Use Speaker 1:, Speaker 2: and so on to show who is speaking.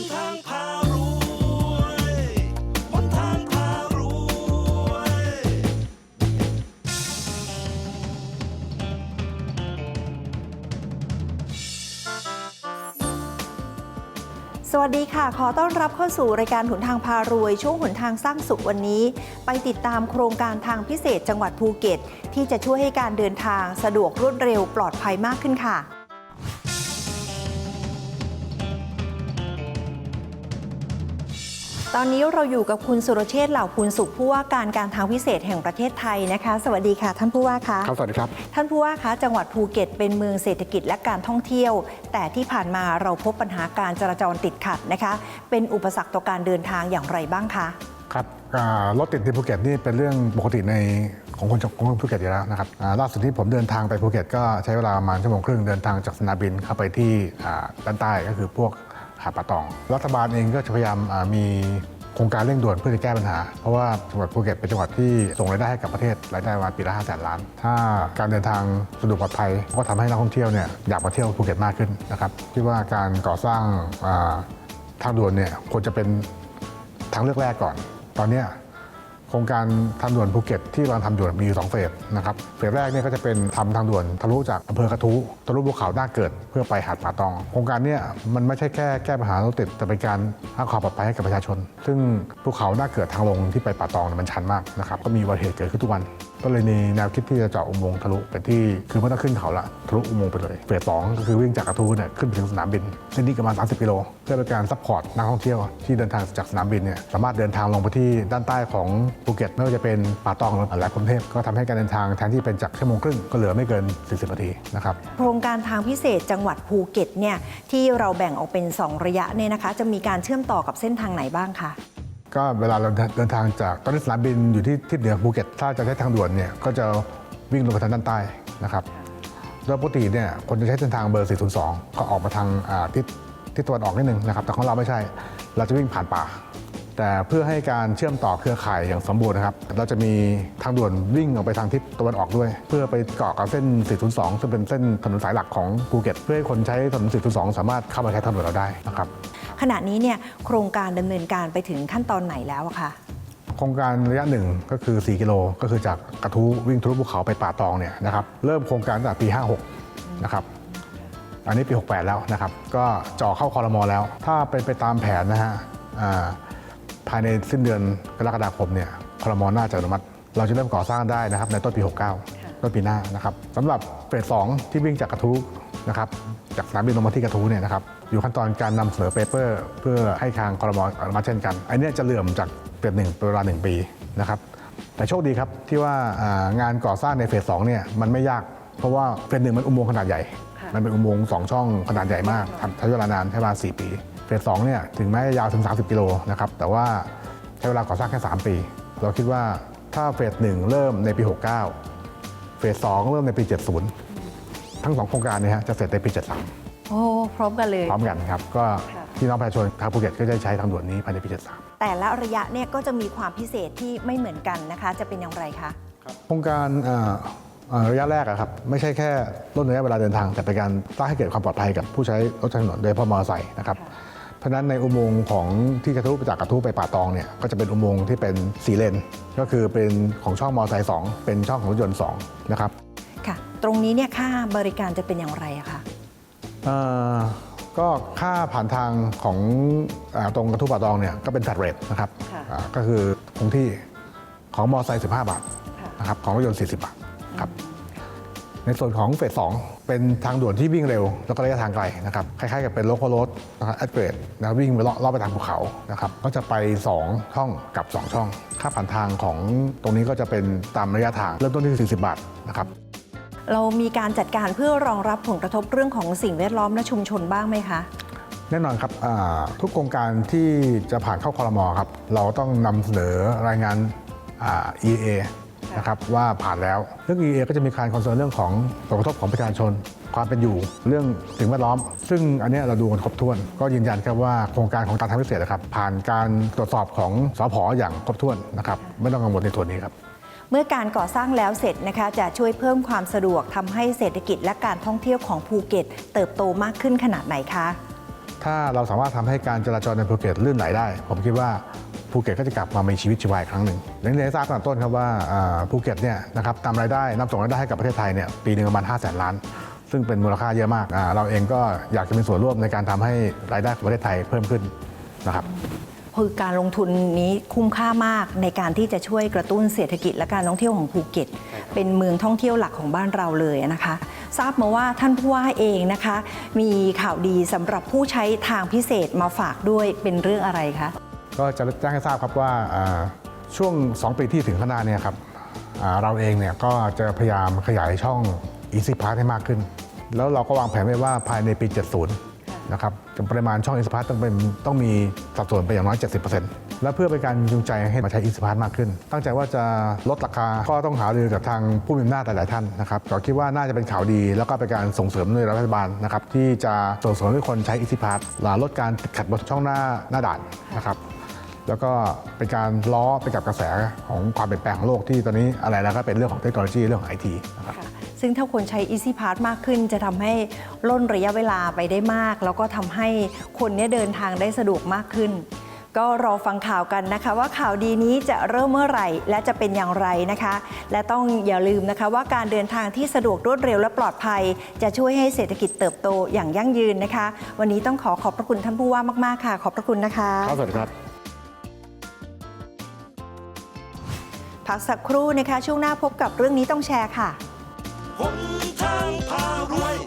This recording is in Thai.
Speaker 1: นทางพารวยหนทางพารวย
Speaker 2: สวัสดีค่ะ ขอต้อนรับเข้าสู่รายการหนทางพารวย ช่วงหนทางสร้างสุขวันนี้ ไปติดตามโครงการทางพิเศษจังหวัดภูเก็ต ที่จะช่วยให้การเดินทางสะดวกรวดเร็วปลอดภัยมากขึ้นค่ะ ตอนนี้เราอยู่กับคุณสุรเชษฐ์เหล่าภูลสุขผู้ว่าการการทางพิเศษแห่งประเทศไทยนะคะ สวัสดีค่ะ ท่านผู้ว่าคะ
Speaker 3: ครับสวัสดีครับ
Speaker 2: ท่านผู้ว่าคะจังหวัดภูเก็ตเป็นเมืองเศรษฐกิจและการท่องเที่ยว แต่ที่ผ่านมาเราพบปัญหาการจราจรติดขัดนะคะ เป็นอุปสรรคต่อการเดินทางอย่างไรบ้างคะ
Speaker 3: ครับอ่ารถติดที่ภูเก็ตนี่เป็นเรื่องปกติในของคนของคนภูเก็ตอยู่แล้วนะครับอ่าล่าสุดที่ผมเดินทางไปภูเก็ตก็ใช้เวลาประมาณชั่วโมงครึ่งเดินทางจากสนามบินเข้าไปที่อ่าด้านใต้ก็คือพวก หาดป่าตอง รัฐบาลเองก็จะพยายามมีโครงการเร่งด่วนเพื่อจะแก้ปัญหา เพราะว่าจังหวัดภูเก็ตเป็นจังหวัดที่ส่งรายได้ให้กับประเทศรายได้ประมาปีละห้าแสนล้าน ถ้าการเดินทางสะดวกปลอดภัยก็ทำให้นักท่องเที่ยวเนี่ยอยากมาเที่ยวภูเก็ตมากขึ้นนะครับคิดว่าการก่อสร้างทางด่วนเนี่ยควรจะเป็นทางเลือกแรกก่อน ตอนนี้ โครงการทางด่วนภูเก็ตที่กำลังทำอยู่มีอยู่สองเฟสนะครับเฟสแรกเนี่ยก็จะเป็นทำทางด่วนทะลุจากอำเภอกระทู้ทะลุภูเขาหน้าเกิด เพื่อไปหาดป่าตอง โครงการเนี่ยมันไม่ใช่แค่แก้ปัญหารถติดแต่เป็นการสร้างความปลอดภัยให้กับประชาชน ซึ่งภูเขาหน้าเกิดทางลงที่ไปป่าตองเนี่ยมันชันมากนะครับก็มีอุบัติเหตุเกิดขึ้นทุกวันก็เลยมีแนวคิดที่จะเจาะอุโมงค์ทะลุเป็นที่คือไม่ต้องขึ้นเขาละทะลุอุโมงค์ไปเลยเฟสสองก็คือวิ่งจากกระทู้เนี่ยขึ้นไปถึงสนามบินเส้นนี้ประมาณ 30 กิโลเพื่อเป็นการซัพพอร์ตนักท่องเที่ยวที่เดินทางจากสนามบินเนี่ยสามารถเดินทางลงไปที่ด้านใต้ของภูเก็ตไม่ว่าจะเป็นป่าตองหรือแหลมพรหมเทพก็ทำให้การเดินทางแทนที่เป็นจากชั่วโมงครึ่งก็เหลือไม่เกิน 40นาทีนะครับ
Speaker 2: โครงการทางพิเศษจังหวัดภูเก็ตเนี่ยที่เราแบ่งออกเป็น 2 ระยะเนี่ยนะคะ จะมีการเชื่อมต่อกับเส้นทางไหนบ้างคะ
Speaker 3: ก็เวลาเราเดินทางจากตอนนี้สนามบินอยู่ที่ทิศเหนือภูเก็ต ถ้าจะใช้ทางด่วนเนี่ยก็จะวิ่งลงไปทางด้านใต้นะครับโดยปกติเนี่ยคนจะใช้เส้นทางเบอร์ 402 ก็ออกมาทางทิศทิศตะวันออกนิดนึงนะครับ แต่ของเราไม่ใช่ เราจะวิ่งผ่านป่า แต่เพื่อให้การเชื่อมต่อเครือข่ายอย่างสมบูรณ์นะครับ เราจะมีทางด่วนวิ่งออกไปทางทิศตะวันออกด้วย เพื่อไปเกาะกับเส้น 402 ซึ่งเป็นเส้นถนนสายหลักของภูเก็ต เพื่อให้คนใช้ถนน 402 สามารถเข้ามาใช้ถนนเราได้นะครับ
Speaker 2: ขณะนี้เนี่ยโครงการดำเนินการไปถึงขั้นตอนไหนแล้วอะคะ
Speaker 3: โครงการระยะหนึ่งก็คือ 4 กิโลก็คือจากกระทู้วิ่งทะลุภูเขาไปป่าตองเนี่ยนะครับเริ่มโครงการตั้งแต่ปี 56 นะครับอันนี้ปี 68 แล้วนะครับ ก็จ่อเข้าคอรมอแล้ว ถ้าเป็นไปตามแผนนะฮะอ่าภายในสิ้นเดือนกรกฎาคมเนี่ยคอรมอน่าจะอนุมัติ เราจะเริ่มก่อสร้างได้นะครับในต้นปี 69 ต้นปีหน้านะครับสำหรับเฟสสองที่วิ่งจากกระทู้ นะครับจากสนามบินลงมาที่กระทู้เนี่ยนะครับอยู่ขั้นตอนการนำเสนอเปเปอร์ เพื่อให้ทางคอรมออนุมัติเช่นกันอันเนี้ยจะเหลื่อมจากเฟสหนึ่งเป็นเวลาหนึ่งปีนะครับแต่โชคดีครับที่ว่าอ่างานก่อสร้างในเฟสสองเนี่ยมันไม่ยาก เพราะว่าเฟสหนึ่งมันอุโมงค์ขนาดใหญ่ มันเป็นอุโมงค์สองช่องขนาดใหญ่มากทำใช้เวลานานใช้เวลา4 ปี เฟสสองเนี่ยถึงแม้จะยาวถึง 30 กิโลนะครับแต่ว่าใช้เวลาก่อสร้างแค่ 3 ปี เราคิดว่าถ้าเฟสหนึ่งเริ่มในปี 69 เฟสสองเริ่มในปี 70 ทั้งสองโครงการเนี่ยฮะจะเสร็จในปี 73
Speaker 2: โอ้พร้อมกันเลย
Speaker 3: พร้อมกันครับ ก็
Speaker 2: ค่ะ
Speaker 3: พี่น้องประชาชนทางภูเก็ตก็จะใช้ทางด่วนนี้ภายในปี 73
Speaker 2: แต่ละระยะเนี่ยก็จะมีความพิเศษที่ไม่เหมือนกันนะคะ จะเป็นอย่างไรคะ
Speaker 3: โครงการเอ่อเอ่อระยะแรกอะครับไม่ใช่แค่ลดระยะเวลาเดินทาง แต่เป็นการสร้างให้เกิดความปลอดภัยกับผู้ใช้รถใช้ถนนโดยเฉพาะมอเตอร์ไซค์นะครับเพราะฉะนั้นในอุโมงค์ของที่กระทู้จากกระทู้ไปป่าตองเนี่ยก็จะเป็นอุโมงค์ที่เป็นสีเลน ก็คือเป็นของช่องมอเตอร์ไซค์สองเป็นช่องของรถยนต์สองนะครับ
Speaker 2: ค่ะตรง นี้เนี่ยค่าบริการจะเป็นอย่างไรอะคะ
Speaker 3: เอ่อก็ค่าผ่านทางของอาตรงกระทู้ป่าตองเนี่ยก็เป็นแฟลตเรทนะครับ
Speaker 2: ค่ะ
Speaker 3: อ่าก็คือคงที่ของมอเตอร์ไซค์15 บาท
Speaker 2: ค่ะ
Speaker 3: นะครับของรถยนต์ 40 บาทครับในส่วนของเฟสสองเป็นทางด่วนที่วิ่งเร็ว แล้วก็ระยะทางไกลนะครับคล้ายๆกับเป็นโลคอลรถนะครับแอดเกรดนะวิ่งไปเลาะเลาะไปทางภูเขานะครับก็จะไป 2 ช่องกับ 2 ช่อง ค่าผ่านทางของตรงนี้ก็จะเป็นตามระยะทางเริ่มต้นที่ 40 บาทนะครับ
Speaker 2: เรามีการจัดการเพื่อรองรับผลกระทบเรื่องของสิ่งแวดล้อมและชุมชนบ้างไหมคะ
Speaker 3: แน่นอนครับทุกโครงการที่จะผ่านเข้าคอรมอครับเราต้องนำเสนอรายงานอ่า EA นะครับว่าผ่านแล้วเรื่อง EA ก็จะมีการคอนเซิร์นเรื่องของผลกระทบของประชาชน ความเป็นอยู่เรื่องสิ่งแวดล้อม ซึ่งอันนี้เราดูกันครบถ้วน ก็ยืนยันครับว่าโครงการของการทางพิเศษนะครับผ่านการตรวจสอบของสพอย่างครบถ้วนนะครับไม่ต้องกังวลในส่วนนี้ครับ
Speaker 2: เมื่อการก่อสร้างแล้วเสร็จนะคะจะช่วยเพิ่มความสะดวกทำให้เศรษฐกิจและการท่องเที่ยวของภูเก็ต เติบโตมากขึ้นขนาดไหนคะ
Speaker 3: ถ้าเราสามารถทำให้การจราจรในภูเก็ตลื่นไหลได้ ผมคิดว่าภูเก็ตก็จะกลับมามีชีวิตชีวาอีกครั้งหนึ่งอย่างที่ทราบตั้งแต่ต้นครับว่าภูเก็ตเนี่ยนะครับตามรายได้นำส่งรายได้ให้กับประเทศไทยเนี่ยปีหนึ่งประมาณ 5 0 0แสนล้าน ซึ่งเป็นมูลค่าเยอะมาก เราเองก็อยากจะมีส่วนร่วมในการทำให้รายได้ของประเทศไทยเพิ่มขึ้นนะครับ
Speaker 2: คือการลงทุนนี้คุ้มค่ามากในการที่จะช่วยกระตุ้นเศรษฐกิจและการท่องเที่ยวของภูเก็ต เป็นเมืองท่องเที่ยวหลักของบ้านเราเลยนะคะ ทราบมาว่าท่านผู้ว่าเองนะคะ มีข่าวดีสำหรับผู้ใช้ทางพิเศษมาฝากด้วยเป็นเรื่องอะไรคะ
Speaker 3: ก็จะแจ้งให้ทราบครับว่าอ่าช่วง 2 ปีที่ถึงข้างหน้าเนี่ยครับอ่าเราเองเนี่ยก็จะพยายามขยายช่อง Easy Pass ให้มากขึ้น แล้วเราก็วางแผนไว้ว่าภายในปี 70 นะครับปริมาณช่อง Easy Pass ต้องเป็นต้องมีสัดส่วนไปอย่างน้อย 70%และเพื่อเป็นการจูงใจให้มาใช้ Easy Pass มากขึ้น ตั้งใจว่าจะลดราคาก็ต้องหารือกับทางผู้มีอำนาจหลาย ๆ ท่านนะครับก็คิดว่าน่าจะเป็นข่าวดี แล้วก็เป็นการส่งเสริมในรัฐบาลนะครับที่จะส่งเสริมให้คนใช้ Easy Pass ลดการติดขัดบนช่องหน้าหน้าด่านนะครับแล้วก็เป็นการล้อไปกับกระแสของความเปลี่ยนแปลงของโลกที่ตอนนี้อะไรแล้วก็เป็นเรื่องของเทคโนโลยีเรื่องของไอทีนะครับ
Speaker 2: ซึ่งถ้าคนใช้ Easy Pass มากขึ้น จะทำให้ล่นระยะเวลาไปได้มาก แล้วก็ทำให้คนเนี้เดินทางได้สะดวกมากขึ้น ก็รอฟังข่าวกันนะคะ ว่าข่าวดีนี้จะเริ่มเมื่อไหร่ และจะเป็นอย่างไรนะคะ และต้องอย่าลืมนะคะว่าการเดินทางที่สะดวกรวดเร็วและปลอดภัย จะช่วยให้เศรษฐกิจเติบโตอย่างยั่งยืนนะคะ วันนี้ต้องขอขอบพระคุณท่านผู้ว่ามากๆค่ะ ขอบพระคุณนะคะ
Speaker 3: ครับสวัสดีครับ
Speaker 2: พักสักครู่นะคะช่วงหน้าพบกับเรื่องนี้ต้องแชร์ค่ะ
Speaker 1: หนทางพารวย